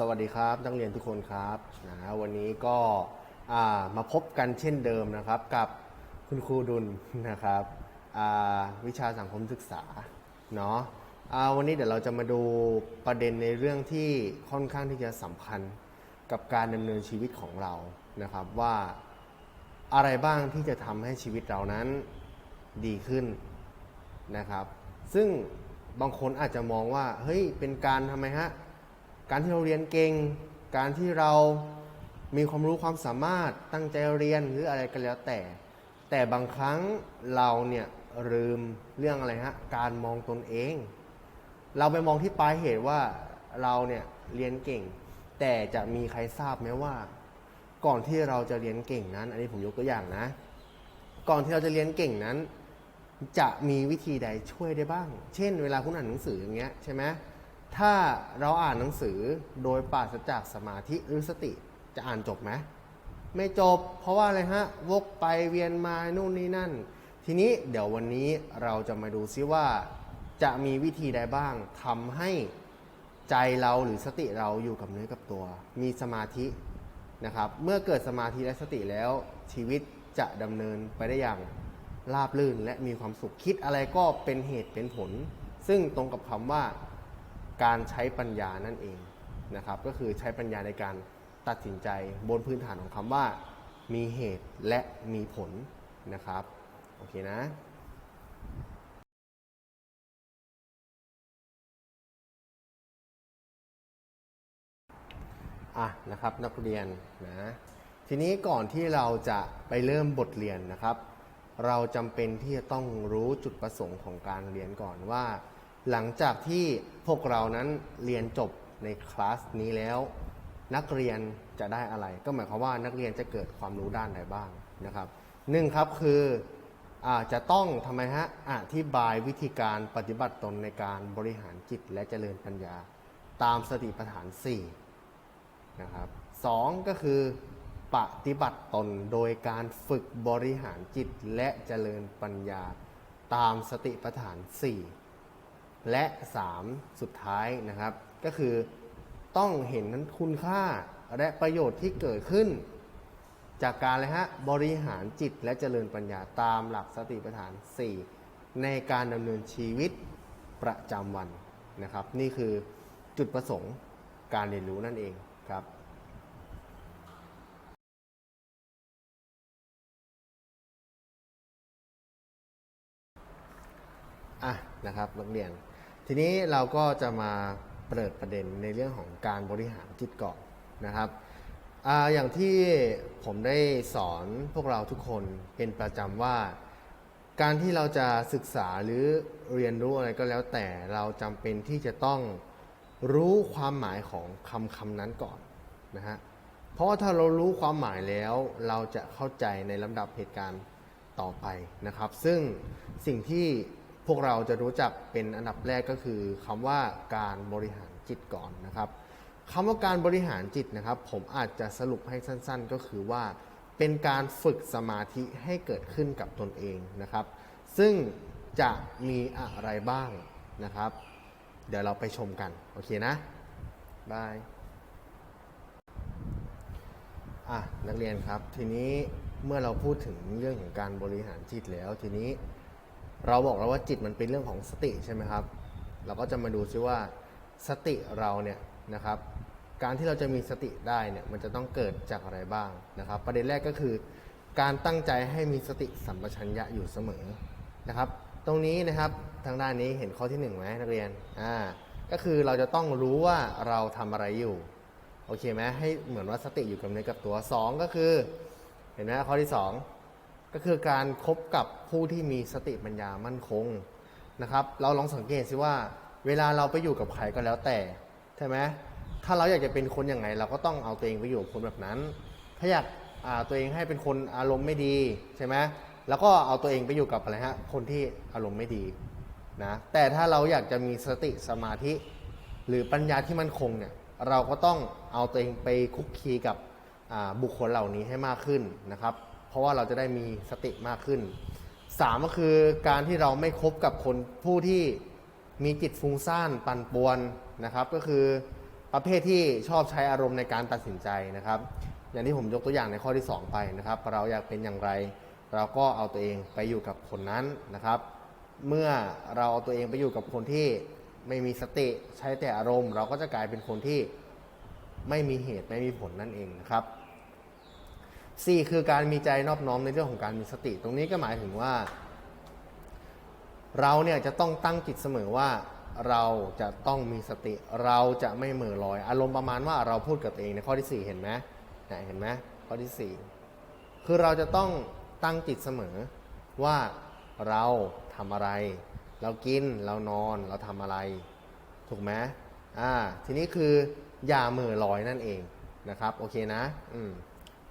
สวัสดีครับนักเรียนทุกคนครับนะวันนี้ก็มาพบกันเช่นเดิมนะครับกับคุณครูดุลนะครับวิชาสังคมศึกษาเนาะวันนี้เดี๋ยวเราจะมาดูประเด็นในเรื่องที่ค่อนข้างที่จะสำคัญกับการดำเนินชีวิตของเรานะครับว่าอะไรบ้างที่จะทำให้ชีวิตเรานั้นดีขึ้นนะครับ ซึ่งบางคนอาจจะมองว่าเฮ้ยเป็นการทำไมฮะ การที่เราเรียนเก่ง การที่เรามีความรู้ความสามารถตั้งใจเรียนหรืออะไรก็แล้วแต่ แต่บางครั้งเราเนี่ยลืมเรื่องอะไรฮะการมองตนเอง เราไปมองที่ปลายเหตุว่าเราเนี่ยเรียนเก่ง แต่จะมีใครทราบไหมว่า ก่อนที่เราจะเรียนเก่งนั้น อันนี้ผมยกตัวอย่างนะ ก่อนที่เราจะเรียนเก่งนั้น จะมีวิธีใดช่วยได้บ้าง เช่น เวลาคุณอ่านหนังสืออย่างเงี้ยใช่ไหม ถ้าเราอ่านหนังสือโดยปราศจากสมาธิหรือสติจะอ่านจบไหมไม่จบ เพราะว่าอะไรฮะ วกไปเวียนมานู่นนี่นั่น ทีนี้เดี๋ยววันนี้เราจะมาดูซิว่า จะมีวิธีใดบ้างทำให้ใจเราหรือสติเราอยู่กับเนื้อกับตัว มีสมาธินะครับ เมื่อเกิดสมาธิและสติแล้วชีวิตจะดำเนินไปได้อย่างราบรื่นและมีความสุขคิดอะไรก็เป็นเหตุเป็นผล ซึ่งตรงกับคำว่า การใช้ปัญญานั่นเองนะครับก็คือใช้ปัญญาในการตัดสินใจบนพื้นฐานของคำว่า มีเหตุและมีผลนะครับโอเคนะอะนะครับนักเรียนนะทีนี้ก่อนที่เราจะไปเริ่มบทเรียนนะครับ เราจำเป็นที่จะต้องรู้จุดประสงค์ของการเรียนก่อนว่า หลังจากที่พวกเรานั้นเรียนจบในคลาสนี้แล้ว นักเรียนจะได้อะไร ก็หมายความว่านักเรียนจะเกิดความรู้ด้านใดบ้างนะครับหนึ่งครับคืออาจะต้องทำไมฮะอธิบายวิธีการปฏิบัติตนในการบริหารจิตและเจริญปัญญา ตามสติปัฏฐาน4นะครับสองก็คือปฏิบัติตนโดยการฝึกบริหารจิตและเจริญปัญญา ตามสติปัฏฐาน4 และ 3 สุดท้ายนะครับ ก็คือต้องเห็นนั้นคุณค่าและประโยชน์ที่เกิดขึ้น จากการอะไรฮะบริหารจิตและเจริญปัญญาตามหลักสติปัฏฐาน 4 ในการดำเนินชีวิตประจำวันนะครับ นี่คือจุดประสงค์การเรียนรู้นั่นเองครับอะนะครับนักเรียน ทีนี้เราก็จะมาเปิดประเด็นในเรื่องของการบริหารจิตก่อนนะครับออย่างที่ผมได้สอนพวกเราทุกคนเป็นประจำว่า การที่เราจะศึกษาหรือเรียนรู้อะไรก็แล้วแต่เราจำเป็นที่จะต้องรู้ความหมายของคำคำนั้นก่อนนะฮะเพราะว่าถ้าเรารู้ความหมายแล้วเราจะเข้าใจในลำดับเหตุการณ์ต่อไปนะครับ ซึ่งสิ่งที่ พวกเราจะรู้จักเป็นอันดับแรกก็คือคำว่าการบริหารจิตก่อนนะครับคำว่าการบริหารจิตนะครับ ผมอาจจะสรุปให้สั้น ๆ ก็คือว่า เป็นการฝึกสมาธิให้เกิดขึ้นกับตนเองนะครับ ซึ่งจะมีอะไรบ้างนะครับ เดี๋ยวเราไปชมกัน โอเคนะบายอะนักเรียนครับ ทีนี้เมื่อเราพูดถึงเรื่องของการบริหารจิตแล้วทีนี้ เราบอกแล้วว่าจิตมันเป็นเรื่องของสติใช่ไหมครับ เราก็จะมาดูซิว่าสติเราเนี่ยนะครับ การที่เราจะมีสติได้เนี่ยมันจะต้องเกิดจากอะไรบ้างนะครับ ประเด็นแรกก็คือ การตั้งใจให้มีสติสัมปชัญญะอยู่เสมอนะครับ ตรงนี้นะครับทางด้านนี้เห็นข้อที่หนึ่งไหมนักเรียนอ่าก็คือเราจะต้องรู้ว่าเราทำอะไรอยู่โอเคไหมให้เหมือนว่าสติอยู่กับเนื้อกับตัว 2 ก็คือ เห็นไหมข้อที่ 2 ก็คือการคบกับผู้ที่มีสติปัญญามั่นคงนะครับ เราลองสังเกตสิว่า เวลาเราไปอยู่กับใครก็แล้วแต่ใช่ไหมถ้าเราอยากจะเป็นคนอย่างไง เราก็ต้องเอาตัวเองไปอยู่กับคนแบบนั้น ถ้าอยากาตัวเองให้เป็นคนอารมณ์ไม่ดีใช่ไหมแล้วก็เอาตัวเองไปอยู่กับอะไรฮะคนที่อารมณ์ไม่ดีนะแต่ถ้าเราอยากจะมีสติสมาธิ หรือปัญญาที่มั่นคงเนี่ยเราก็ต้องเอาตัวเองไปคุกคีกับบุคคลเหล่านี้ให้มากขึ้นนะครับ ราะว่าเราจะได้มีสติมากขึ้นสามก็คือการที่เราไม่คบกับคนผู้ที่มีจิตฟุ้งซ่านปั่นป่วนนะครับ ก็คือประเภทที่ชอบใช้อารมณ์ในการตัดสินใจนะครับ อย่างที่ผมยกตัวอย่างในข้อที่ 2 ไปนะครับเราอยากเป็นอย่างไร เราก็เอาตัวเองไปอยู่กับคนนั้นนะครับ เมื่อเราเอาตัวเองไปอยู่กับคนที่ไม่มีสติใช้แต่อารมณ์ เราก็จะกลายเป็นคนที่ไม่มีเหตุไม่มีผลนั่นเองนะครับ สี่คือการมีใจนอบน้อมในเรื่องของการมีสติ ตรงนี้ก็หมายถึงว่า เราเนี่ยจะต้องตั้งจิตเสมอว่าเราจะต้องมีสติ เราจะไม่เหม่อลอย อารมณ์ประมาณว่าเราพูดกับตัวเองในข้อที่ 4 เห็นไหมเห็นไหมข้อที่ 4 คือเราจะต้องตั้งจิตเสมอว่าเราทำอะไร เรากินเรานอนเราทำอะไร ถูกไหมอ่าทีนี้คืออย่าเหม่อลอยนั่นเองนะครับ โอเคนะ อืม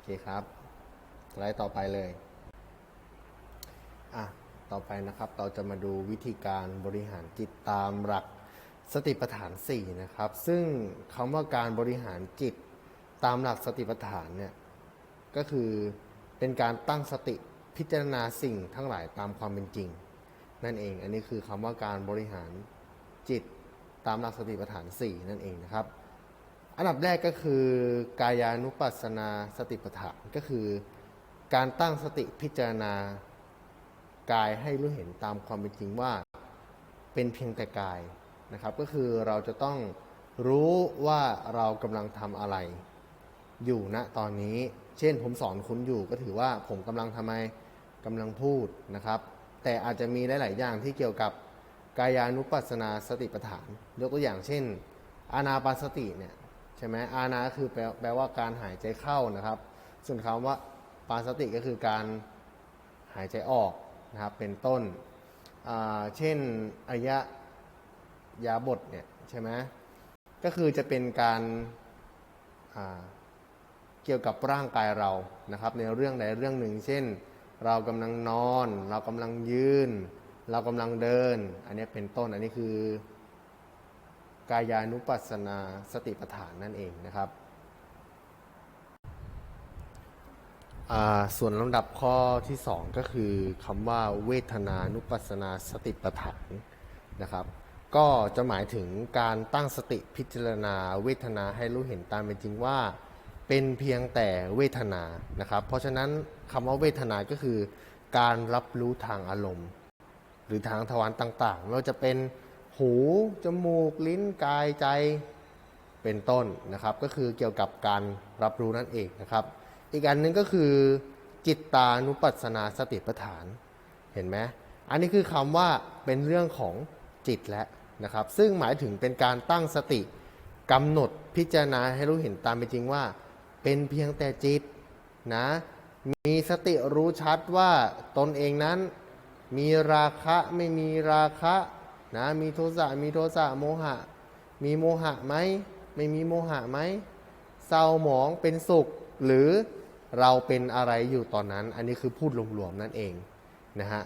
คครับไล่ต่อไปเลยอะต่อไปนะครับเราจะมาดูวิธีการบริหารจิตตามหลักสติปัฏฐาน 4 นะครับ ซึ่งคำว่าการบริหารจิตตามหลักสติปัฏฐานเนี่ยก็คือเป็นการตั้งสติพิจารณาสิ่งทั้งหลายตามความเป็นจริง นั่นเองอันนี้คือคำว่าการบริหารจิตตามหลักสติปัฏฐาน 4 นั่นเองนะครับ อันดับแรกก็คือกายานุปัสสนาสติปัฏฐานก็คือการตั้งสติพิจารณากายให้รู้เห็นตามความเป็นจริงว่าเป็นเพียงแต่กายนะครับ ก็คือเราจะต้องรู้ว่าเรากำลังทำอะไร อยู่ณตอนนี้ เช่นผมสอนคุณอยู่ก็ถือว่าผมกำลังทำไมกำลังพูดนะครับ แต่อาจจะมีหลาย ๆ อย่างที่เกี่ยวกับกายานุปัสสนาสติปัฏฐาน ยกตัวอย่างเช่น อานาปานสติเนี่ย ใช่ไหมอานาคือแปลแปลว่าการหายใจเข้านะครับ ส่วนคำว่าปาสติก็คือการหายใจออกนะครับเป็นต้น เช่นอายะยาบทเนี่ยใช่ไหมก็คือจะเป็นการาเกี่ยวกับร่างกายเรานะครับ ในเรื่องใดเรื่องหนึ่ง เช่น เรากำลังนอน เรากำลังยืน เรากำลังเดิน อันนี้เป็นต้นอันนี้คือ กายานุปัสสนาสติปัฏฐานนั่นเองนะครับ ส่วนลำดับข้อที่ 2 ก็คือคำว่าเวทนานุปัสสนาสติปัฏฐานนะครับ ก็จะหมายถึงการตั้งสติพิจารณาเวทนาให้รู้เห็นตามเป็นจริงว่าเป็นเพียงแต่เวทนานะครับ เพราะฉะนั้นคำว่าเวทนาก็คือ การรับรู้ทางอารมณ์ หรือทางทวารต่างๆไม่ว่าจะเป็น หู จมูก ลิ้น กาย ใจ เป็นต้นนะครับ ก็คือเกี่ยวกับการรับรู้นั่นเองนะครับ อีกอันหนึงก็คือจิตตานุปัสสนาสติปัฏฐาน เห็นไหมอันนี้คือคำว่าเป็นเรื่องของจิตแล้วนะครับ ซึ่งหมายถึงเป็นการตั้งสติกำหนดพิจารณาให้รู้เห็นตามเป็นจริงว่า เป็นเพียงแต่จิตนะ มีสติรู้ชัดว่าตนเองนั้น มีราคะไม่มีราคะ นะมีโทสะมีโทสะโมหะ มีโมหะไหมไม่มีโมหะไหมเศร้าหมองเป็นสุขหรือเราเป็นอะไรอยู่ตอนนั้น อันนี้คือพูดรวมๆนั่นเองนะฮะ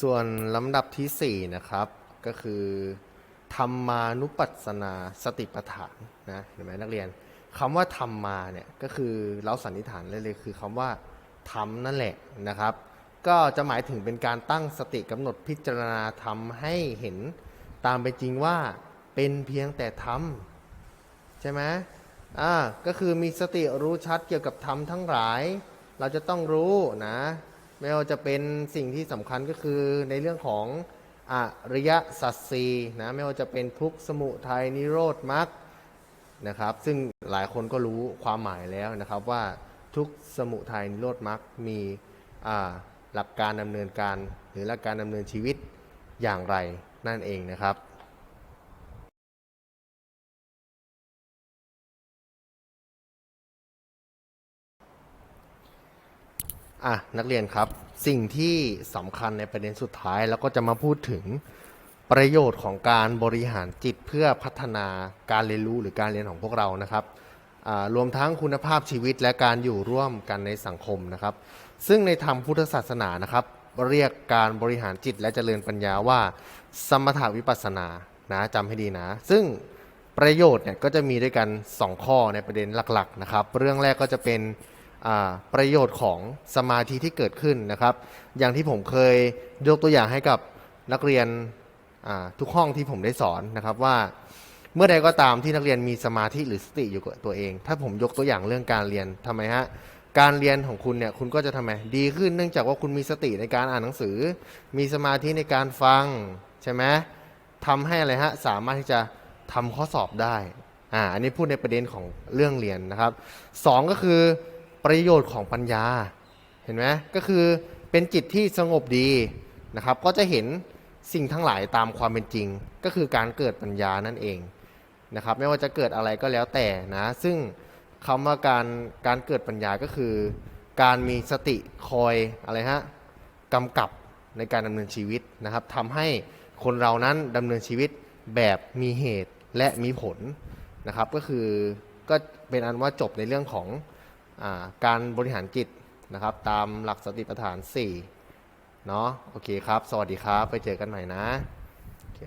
ส่วนลำดับที่ 4 นะครับ ก็คือธรรมานุปัสสนาสติปัฏฐานนะเห็นไหมนักเรียนคำว่าธรรมมาเนี่ยก็คือเราสันนิษฐานเลยเลยคือคำว่าธรรมนั่นแหละนะครับ ก็จะหมายถึงเป็นการตั้งสติกำหนดพิจารณาธรรมให้เห็นตามเป็นจริงว่าเป็นเพียงแต่ธรรมใช่ไหมอ่าก็คือมีสติรู้ชัดเกี่ยวกับธรรมทั้งหลาย เราจะต้องรู้นะไม่ว่าจะเป็นสิ่งที่สำคัญก็คือในเรื่องของอริยสัจสีนะไม่ว่าจะเป็นทุกขสมุทัยนิโรธมรรคนะครับ ซึ่งหลายคนก็รู้ความหมายแล้วนะครับว่าทุกสมุทัยนิโรธมรรคมีอ่า หลักการดำเนินการหรือหลักการดำเนินชีวิตอย่างไรนั่นเองนะครับอะนักเรียนครับสิ่งที่สำคัญในประเด็นสุดท้ายแล้วก็จะมาพูดถึงประโยชน์ของการบริหารจิตเพื่อพัฒนาการเรียนรู้หรือการเรียนของพวกเรานะครับรวมทั้งคุณภาพชีวิตและการอยู่ร่วมกันในสังคมนะครับ ซึ่งในธรรมพุทธศาสนานะครับ เรียกการบริหารจิตและเจริญปัญญาว่า สมถาวิปัสสนานะจำให้ดีนะ ซึ่งประโยชน์เนี่ยก็จะมีด้วยกัน 2 ข้อในประเด็นหลักๆนะครับ เรื่องแรกก็จะเป็นประโยชน์ของสมาธิที่เกิดขึ้นนะครับ อย่างที่ผมเคยยกตัวอย่างให้กับนักเรียนทุกห้องที่ผมได้สอนนะครับว่าเมื่อใดก็ตามที่นักเรียนมีสมาธิหรือสติอยู่กับตัวเอง ถ้าผมยกตัวอย่างเรื่องการเรียนทำไมฮะ การเรียนของคุณเนี่ยคุณก็จะทำไมดีขึ้นเนื่องจากว่าคุณมีสติในการอ่านหนังสือ มีสมาธิในการฟังใช่ไหมทำให้อะไรฮะสามารถที่จะทำข้อสอบได้อ่าอันนี้พูดในประเด็นของเรื่องเรียนนะครับสองก็คือประโยชน์ของปัญญาเห็นไหมก็คือเป็นจิตที่สงบดีนะครับ ก็จะเห็นสิ่งทั้งหลายตามความเป็นจริง ก็คือการเกิดปัญญานั่นเองนะครับ ไม่ว่าจะเกิดอะไรก็แล้วแต่นะซึ่ง คำว่าการการเกิดปัญญาก็คือ การมีสติคอยอะไรฮะกำกับในการดำเนินชีวิตนะครับทำให้คนเรานั้นดำเนินชีวิตแบบมีเหตุและมีผลนะครับ ก็คือก็เป็นอันว่าจบในเรื่องของอาการบริหารจิตนะครับ ตามหลักสติปัฏฐาน4เนาะโอเคครับ สวัสดีครับ ไปเจอกันใหม่นะโอเค